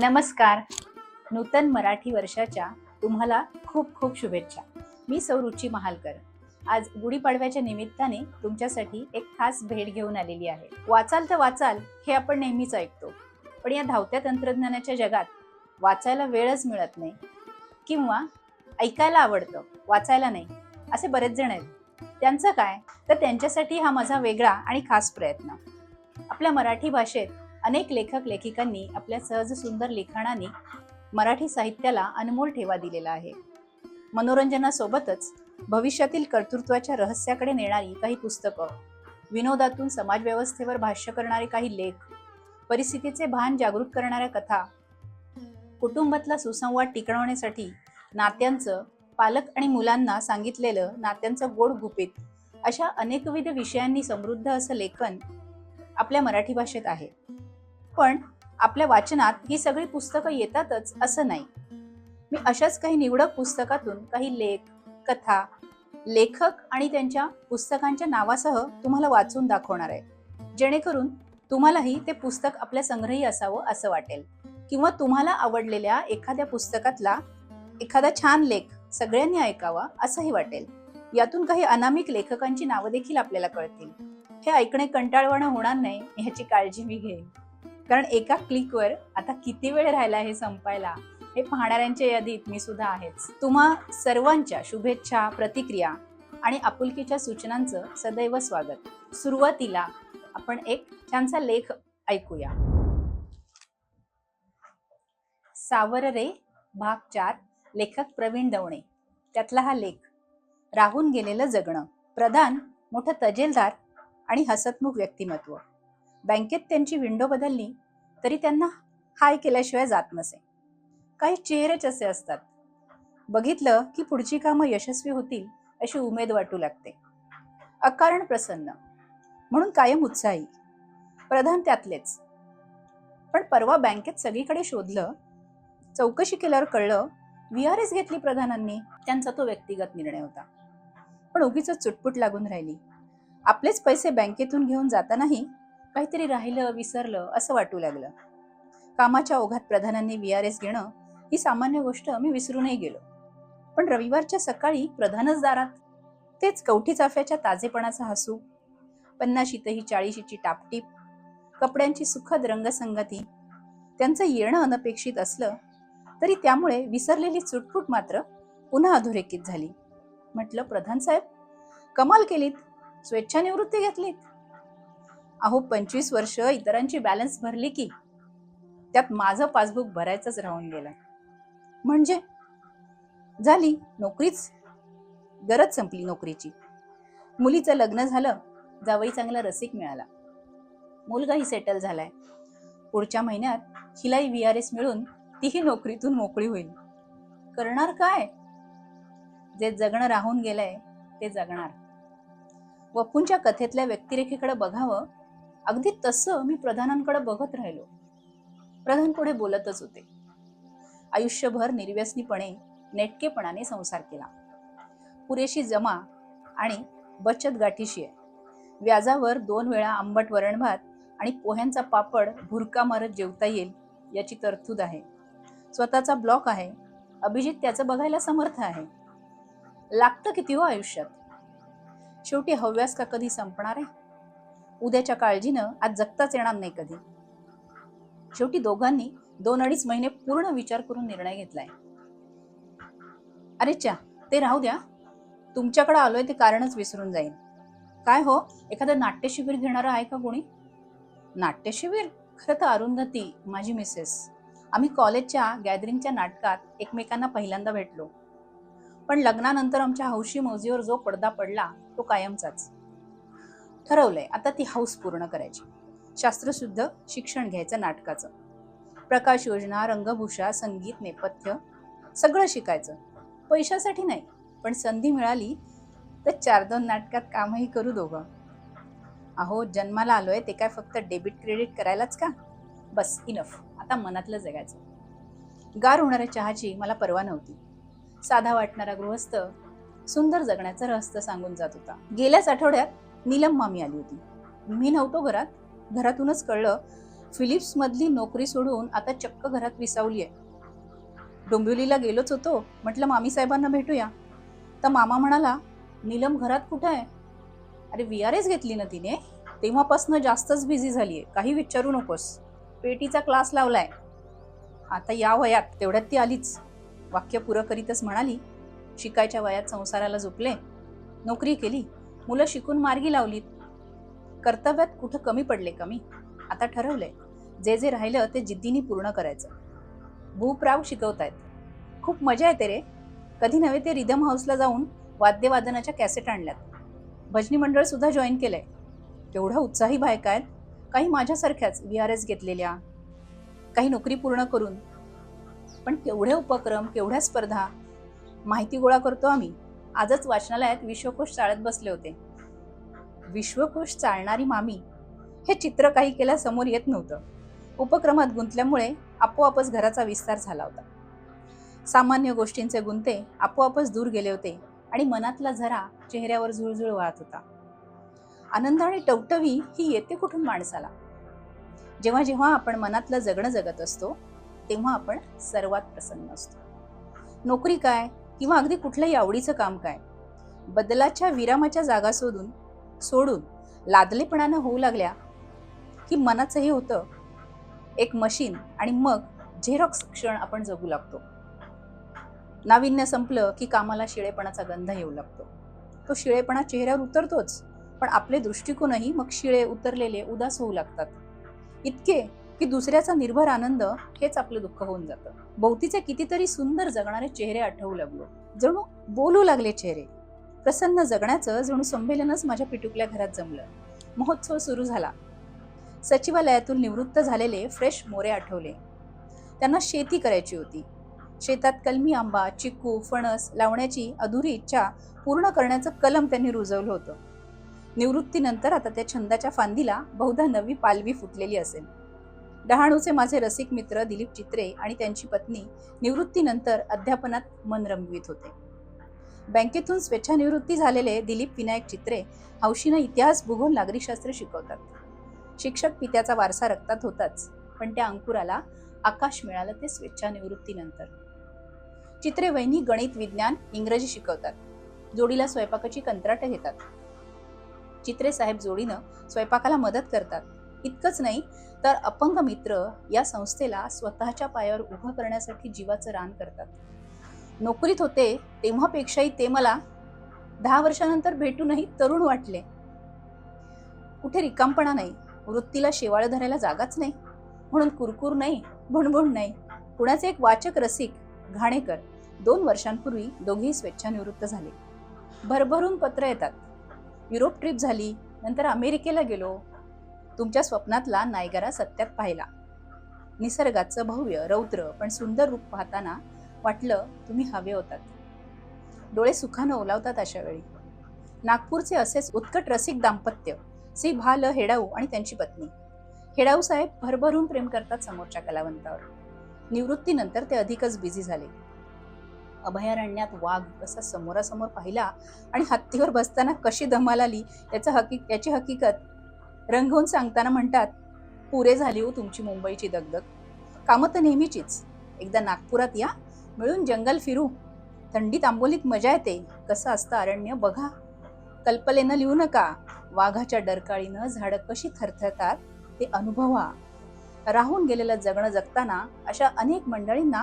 नमस्कार. नूतन मराठी वर्षाच्या तुम्हाला खूप खूप शुभेच्छा. मी सौरुची महालकर. आज गुढीपाडव्याच्या निमित्ताने तुमच्यासाठी एक खास भेट घेऊन आलेली आहे. वाचाल तर वाचाल हे आपण नेहमीच ऐकतो. पण या धावत्या तंत्रज्ञानाच्या जगात वाचायला वेळच मिळत नाही. किंवा ऐकायला आवडतं वाचायला नाही असे बरेच जण आहेत. त्यांचं काय? तर त्यांच्यासाठी हा माझा वेगळा आणि खास प्रयत्न. आपल्या मराठी भाषेत अनेक लेखक लेखिकांनी आपल्या सहज सुंदर लिखाणाने मराठी साहित्याला अनमोल ठेवा दिलेला आहे. मनोरंजनासोबतच भविष्यातील कर्तृत्वाच्या रहस्याकडे नेणारी काही पुस्तकं विनोदातून समाजव्यवस्थेवर भाष्य करणारे काही लेख परिस्थितीचे भान जागृत करणाऱ्या कथा कुटुंबातला सुसंवाद टिकवण्यासाठी नात्यांचं पालक आणि मुलांना सांगितलेलं नात्यांचं गोड गुपित अशा अनेकविध विषयांनी समृद्ध असं लेखन आपल्या मराठी भाषेत आहे. पण आपल्या वाचनात ही सगळी पुस्तकं येतातच असं नाही. मी अशाच काही निवडक पुस्तकातून काही लेख कथा लेखक आणि त्यांच्या पुस्तकांच्या नावासह तुम्हाला वाचून दाखवणार आहे. जेणेकरून तुम्हालाही ते पुस्तक आपल्या संग्रही असावं असं वाटेल. किंवा तुम्हाला आवडलेल्या एखाद्या पुस्तकातला एखादा छान लेख सगळ्यांनी ऐकावा असंही वाटेल. यातून काही अनामिक लेखकांची नावं देखील आपल्याला कळतील. हे ऐकणे कंटाळवाणं होणार नाही ह्याची काळजी मी घेईन. कारण एका क्लिकवर आता किती वेळ राहिला हे संपायला हे पाहणाऱ्यांच्या यादीत मी सुद्धा आहेच. तुम्हा सर्वांच्या शुभेच्छा प्रतिक्रिया आणि आपुलकीच्या सूचनांचं सदैव स्वागत. सुरुवातीला आपण एक छानसा लेख ऐकूया. सावर रे भाग चार लेखक प्रवीण दवणे. त्यातला हा लेख. राहून गेलेलं जगणं. प्रधान मोठं तजेलदार आणि हसतमुख व्यक्तिमत्व. बँकेत त्यांची विंडो बदलली तरी त्यांना हाय केल्याशिवाय जात नसे. काही चेहरेच असे असतात. बघितलं की पुढची कामं यशस्वी होतील अशी उमेद वाटू लागते. अकारण प्रसन्न. म्हणून कायम उत्साही. प्रधान त्यातलेच. पण परवा बँकेत सगळीकडे शोधलं चौकशी केल्यावर कळलं व्ही आर एस घेतली प्रधानांनी त्यांचा तो व्यक्तिगत निर्णय होता. पण उगीच चुटपुट लागून राहिली. आपलेच पैसे बँकेतून घेऊन जातानाही काहीतरी राहिलं विसरलं असं वाटू लागलं. कामाच्या ओघात प्रधानांनी व्ही आर एस घेणं ही सामान्य गोष्ट मी विसरूनही गेलो. पण रविवारच्या सकाळी प्रधानच दारात. तेच कवठी चाफ्याच्या ताजेपणाचा हसू पन्नाशीतही चाळीशीची टापटीप कपड्यांची सुखद रंगसंगती. त्यांचं येणं अनपेक्षित असलं तरी त्यामुळे विसरलेली चुटपुट मात्र पुन्हा अधोरेखित झाली. म्हटलं प्रधान साहेब कमाल केलीत. स्वेच्छानिवृत्ती घेतलीत. अहो पंचवीस वर्ष इतरांची बॅलन्स भरली की त्यात माझं पासबुक भरायचंच राहून गेलं. म्हणजे? झाली नोकरीच? गरज संपली नोकरीची. मुलीचं लग्न झालं जावई चांगला रसिक मिळाला. मुलगाही सेटल झालाय. पुढच्या महिन्यात हिलाही व्ही आर एस मिळून तीही नोकरीतून मोकळी होईल. करणार काय? जे जगणं राहून गेलंय ते जगणार. वपूंच्या कथेतल्या व्यक्तिरेखेकडे बघावं अगदी तसं मी प्रधानांकडे बघत राहिलो. प्रधान पुढे बोलतच होते. आयुष्यभर निर्व्यसनीपणे नेटकेपणाने संसार केला. पुरेशी जमा आणि बचत गाठीशी आहे. व्याजावर दोन वेळा आंबट वरण भात आणि पोह्यांचा पापड भुरका मारत जेवता येईल याची तरतूद आहे. स्वतःचा ब्लॉक आहे. अभिजित त्याचं बघायला समर्थ आहे. लागतं किती हो आयुष्यात? शेवटी हव्यास का कधी संपणार आहे? उद्याच्या काळजीनं आज जगताच येणार नाही कधी. शेवटी दोघांनी दोन अडीच महिने पूर्ण विचार करून निर्णय घेतलाय. अरे च्या ते राहू द्या. तुमच्याकडे आलोय ते कारणच विसरून जाईल काय हो एखादं नाट्यशिबिर घेणारं आहे का कोणी? नाट्यशिबिर? खरं तर अरुंधती माझी मिसेस. आम्ही कॉलेजच्या गॅदरिंगच्या नाटकात एकमेकांना पहिल्यांदा भेटलो. पण लग्नानंतर आमच्या हौशी मौजीवर जो पडदा पडला तो कायमचाच. ठरवलंय. आता ती हौस पूर्ण करायची. शास्त्रशुद्ध शिक्षण घ्यायचं नाटकाचं. प्रकाश योजना रंगभूषा संगीत नेपथ्य सगळं शिकायचं. पैशासाठी नाही पण संधी मिळाली तर चार दोन नाटकात कामही करू दोघं. अहो जन्माला आलोय ते काय फक्त डेबिट क्रेडिट करायलाच का? बस इनफ आता मनातलं जगायचं. गार होणाऱ्या चहाची मला परवा नव्हती. साधा वाटणारा गृहस्थ सुंदर जगण्याचं रहस्य सांगून जात होता. गेल्याच आठवड्यात नीलम मामी आली होती. मी नव्हतो घरात. घरातूनच कळलं फिलिप्समधली नोकरी सोडून आता चक्क घरात विसावली आहे डोंबिवलीला गेलोच होतो. म्हटलं मामी साहेबांना भेटूया. तर मामा म्हणाला नीलम घरात कुठं आहे? अरे वी आर एस घेतली ना तिने. तेव्हापासनं जास्तच बिझी झाली आहे काही विचारू नकोस. पेटीचा क्लास लावलाय. आता या वयात. तेवढ्यात ती आलीच. वाक्य पुरं करीतच म्हणाली शिकायच्या वयात संसाराला झोपले. नोकरी केली. मुलं शिकून मार्गी लावलीत. कर्तव्यात कुठं कमी पडले कमी आता ठरवलंय. जे जे राहिलं ते जिद्दीने पूर्ण करायचं. भूपराव शिकवतायत. खूप मजा येते रे. कधी नव्हे ते रिदम हाऊसला जाऊन वाद्यवादनाच्या कॅसेट आणल्यात. भजनी मंडळ सुद्धा जॉईन केलंय. तेवढा उत्साही बायका आहेत. काही माझ्यासारख्याच व्ही आर एस घेतलेल्या. काही नोकरी पूर्ण करून. पण केवढे उपक्रम केवढ्या स्पर्धा. माहिती गोळा करतो आम्ही. आजच वाचनालयात विश्वकोश चाळत बसले होते. विश्वकोश चालणारी मामी हे चित्र काही केल्या समोर येत नव्हतं. उपक्रमात गुंतल्यामुळे आपोआपच घराचा विस्तार झाला होता. सामान्य गोष्टींचे गुंते आपोआपच दूर गेले होते आणि मनातला झरा चेहऱ्यावर झुळझुळ वाहत होता. आनंद आणि टवटवी ही येते कुठून माणसाला? जेव्हा जेव्हा आपण मनातलं जगणं जगत असतो तेव्हा आपण सर्वात प्रसन्न असतो. नोकरी काय? किंवा अगदी कुठल्याही आवडीचं काम काय? बदलाच्या विरामाच्या जागा सोडून सोडून लादलेपणानं होऊ लागल्या की मनाचंही होतं. एक मशीन आणि मग झेरॉक्स क्षण आपण जगू लागतो. नाविन्य संपलं की कामाला शिळेपणाचा गंध येऊ लागतो. तो शिळेपणा चेहऱ्यावर उतरतोच पण आपले दृष्टिकोनही मग शिळे उतरलेले उदास होऊ लागतात. इतके की दुसऱ्याचा निर्भर आनंद हेच आपलं दुःख होऊन जातं. भोवतीचे कितीतरी सुंदर जगणारे चेहरे आठवू लागलो जणू बोलू लागले चेहरे. प्रसन्न जगण्याचं जणू संमेलनच माझ्या पिटुकल्या घरात जमलं. महोत्सव सुरू झाला. सचिवालयातून निवृत्त झालेले फ्रेश मोरे आठवले. त्यांना शेती करायची होती. शेतात कलमी आंबा चिक्कू फणस लावण्याची अधुरी इच्छा पूर्ण करण्याचं कलम त्यांनी रुजवलं होतं. निवृत्तीनंतर आता त्या छंदाच्या फांदीला बहुधा नवी पालवी फुटलेली असेल. डहाणूचे माझे रसिक मित्र दिलीप चित्रे आणि त्यांची पत्नी निवृत्तीनंतर अध्यापनात मन रमवित होते. बँकेतून स्वेच्छानिवृत्ती झालेले दिलीप विनायक चित्रे हौशीनं इतिहास भूगोल नागरिकशास्त्र शिकवतात. शिक्षक पित्याचा वारसा रक्तात होताच पण त्या अंकुराला आकाश मिळालं ते स्वेच्छानिवृत्तीनंतर. चित्रे वहिनी गणित विज्ञान इंग्रजी शिकवतात. जोडीला स्वयंपाकाची कंत्राटं घेतात. चित्रे साहेब जोडीनं स्वयंपाकाला मदत करतात. इतकंच नाही तर अपंग मित्र या संस्थेला स्वतःच्या पायावर उभं करण्यासाठी जीवाचं रान करतात. नोकरीत होते तेव्हापेक्षाही ते मला दहा वर्षानंतर भेटूनही तरुण वाटले. कुठे रिकामपणा नाही वृत्तीला शेवाळ धरायला जागाच नाही म्हणून कुरकुर नाही भुणभुण नाही. पुण्याचे एक वाचक रसिक घाणेकर दोन वर्षांपूर्वी दोघेही स्वेच्छानिवृत्त झाले. भरभरून पत्र येतात. युरोप ट्रिप झाली नंतर अमेरिकेला गेलो तुमच्या स्वप्नातला नायगारा सत्यात पाहिला. निसर्गाचं भव्य रौद्र पण सुंदर रूप पाहताना वाटलं तुम्ही हवे होतात. डोळे सुखानं ओलावतात अशा वेळी. नागपूरचे असेच उत्कट रसिक दाम्पत्य श्री भाल हेडाऊ आणि त्यांची पत्नी. हेडाऊ साहेब भरभरून प्रेम करतात समोरच्या कलावंतावर. निवृत्तीनंतर ते अधिकच बिझी झाले. अभयारण्यात वाघ कसा समोरासमोर पाहिला आणि हत्तीवर बसताना कशी धमाल आली याचा हकी याची हकीकत रंगवून सांगताना म्हणतात पुरे झाली हो तुमची मुंबईची दगदग. कामं तर नेहमीचीच. एकदा नागपुरात या मिळून जंगल फिरू. थंडीत आंबोलीत मजा येते. कसं असतं अरण्य बघा. कल्पलेनं लिहू नका. वाघाच्या डरकाळीनं झाडं कशी थरथरतात ते अनुभवा. राहून गेलेलं जगणं जगताना अशा अनेक मंडळींना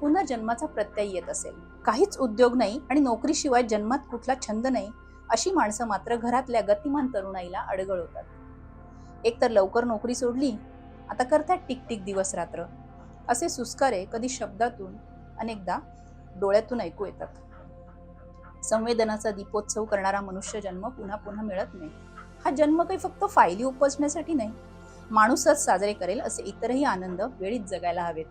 पुनर्जन्माचा प्रत्यय येत असेल. काहीच उद्योग नाही आणि नोकरीशिवाय जन्मात कुठला छंद नाही अशी माणसं मात्र घरातल्या गतिमान तरुणाईला अडगळ होतात. एकतर लवकर नोकरी सोडली आता करतात टिकटिक दिवस रात्र. असे सुस्कारे कधी शब्दातून अनेकदा डोळ्यातून ऐकू येतात. संवेदनाचा दीपोत्सव करणारा मनुष्य जन्म पुन्हा पुन्हा मिळत नाही. हा जन्म काही फक्त फायली उपजण्यासाठी नाही. माणूसच साजरे करेल असे इतरही आनंद वेळीच जगायला हवेत.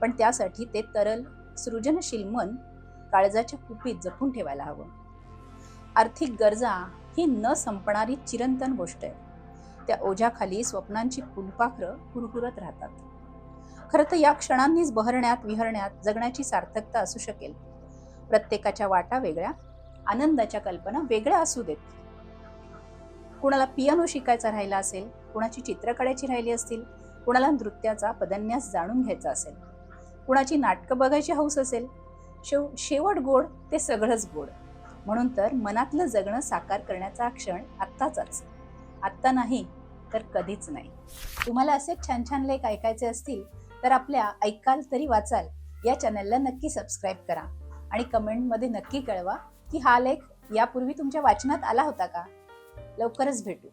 पण त्यासाठी ते तरल सृजनशील मन काळजाच्या कुपीत जपून ठेवायला हवं. आर्थिक गरजा ही न संपणारी चिरंतन गोष्ट आहे. त्या ओझ्याखाली स्वप्नांची फुलपाखरं कुरकुरत राहतात. खरं तर या क्षणांनीच बहरण्यात विहरण्यात जगण्याची सार्थकता असू शकेल. प्रत्येकाच्या वाटा वेगळ्या आनंदाच्या कल्पना वेगळ्या असू देत. कुणाला पियानो शिकायचा राहिला असेल कुणाची चित्र काढायची राहिली असतील कुणाला नृत्याचा पदन्यास जाणून घ्यायचा असेल कुणाची नाटकं बघायची हौस असेल शेव शेवट गोड ते सगळंच गोड. म्हणून तर मनातलं जगणं साकार करण्याचा क्षण आत्ताचाच. आत्ता नाही तर कधीच नाही. तुम्हाला असे छान छान लेख ऐकायचे असतील तर आपल्या ऐकाल तरी वाचाल या चॅनलला नक्की सबस्क्राईब करा. आणि कमेंटमध्ये नक्की कळवा की हा लेख यापूर्वी तुमच्या वाचनात आला होता का? लवकरच भेटू.